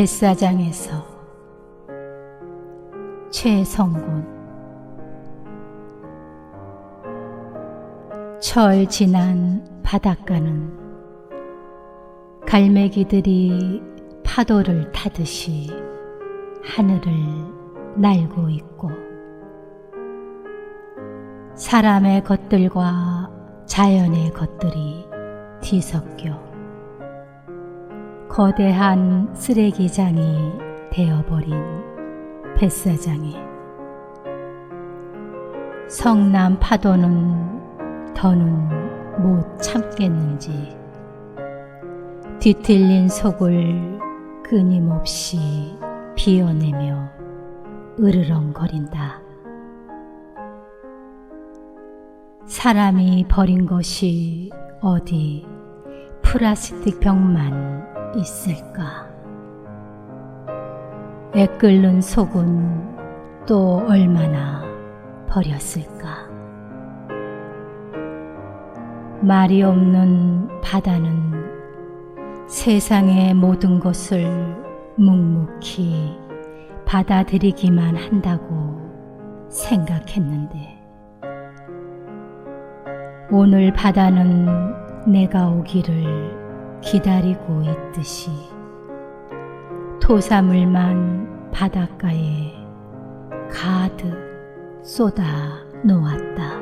뱃사장에서 최성군. 철 지난 바닷가는 갈매기들이 파도를 타듯이 하늘을 날고 있고 사람의 것들과 자연의 것들이 뒤섞여 거대한 쓰레기장이 되어버린 뱃사장에 성남 파도는 더는 못 참겠는지 뒤틀린 속을 끊임없이 비워내며 으르렁거린다. 사람이 버린 것이 어디 플라스틱 병만 있을까? 애 끓는 속은 또 얼마나 버렸을까? 말이 없는 바다는 세상의 모든 것을 묵묵히 받아들이기만 한다고 생각했는데 오늘 바다는 내가 오기를 기다리고 있듯이 토사물만 바닷가에 가득 쏟아 놓았다.